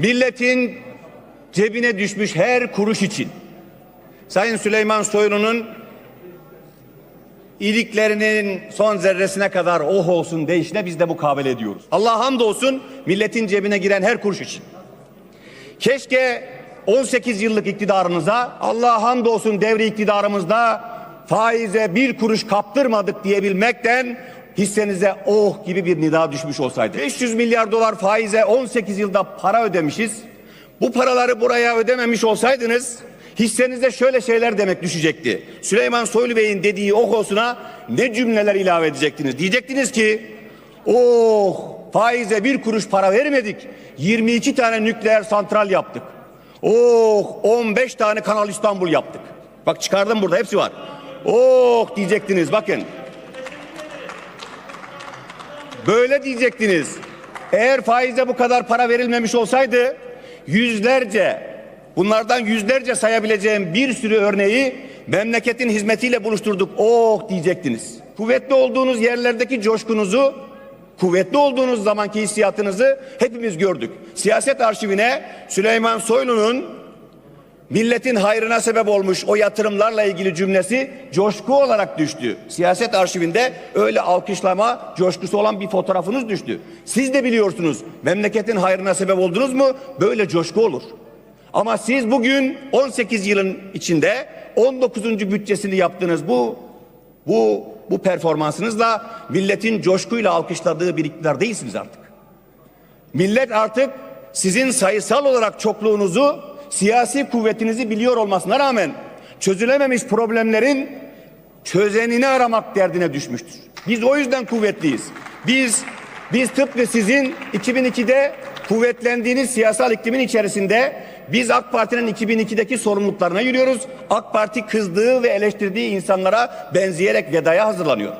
Milletin cebine düşmüş her kuruş için Sayın Süleyman Soylu'nun iyiliklerinin son zerresine kadar oh olsun deyişine biz de mukabele ediyoruz. Allah hamdolsun milletin cebine giren her kuruş için. Keşke 18 yıllık iktidarınıza Allah hamdolsun devri iktidarımızda faize bir kuruş kaptırmadık diyebilmekten hissenize oh gibi bir nida düşmüş olsaydı. 500 milyar dolar faize 18 yılda para ödemişiz. Bu paraları buraya ödememiş olsaydınız hissenize şöyle şeyler demek düşecekti. Süleyman Soylu Bey'in dediği oh olsuna ne cümleler ilave edecektiniz? Diyecektiniz ki oh faize bir kuruş para vermedik. 22 tane nükleer santral yaptık. Oh 15 tane Kanal İstanbul yaptık. Bak çıkardım burada hepsi var. Oh diyecektiniz bakın. Böyle diyecektiniz. Eğer faize bu kadar para verilmemiş olsaydı yüzlerce bunlardan yüzlerce sayabileceğim bir sürü örneği memleketin hizmetiyle buluşturduk. Oh diyecektiniz. Kuvvetli olduğunuz yerlerdeki coşkunuzu kuvvetli olduğunuz zamanki hissiyatınızı hepimiz gördük. Siyaset arşivine Süleyman Soylu'nun milletin hayrına sebep olmuş o yatırımlarla ilgili cümlesi coşku olarak düştü. Siyaset arşivinde öyle alkışlama coşkusu olan bir fotoğrafınız düştü. Siz de biliyorsunuz memleketin hayrına sebep oldunuz mu böyle coşku olur. Ama siz bugün 18 yılın içinde 19. bütçesini yaptığınız bu bu bu performansınızla milletin coşkuyla alkışladığı bir iktidar değilsiniz artık. Millet artık sizin sayısal olarak çokluğunuzu, siyasi kuvvetinizi biliyor olmasına rağmen çözülememiş problemlerin çözenini aramak derdine düşmüştür. Biz o yüzden kuvvetliyiz. Biz biz tıpkı sizin 2002'de kuvvetlendiğiniz siyasal iklimin içerisinde biz AK Parti'nin 2002'deki sorumluluklarına yürüyoruz. AK Parti kızdığı ve eleştirdiği insanlara benzeyerek vedaya hazırlanıyor.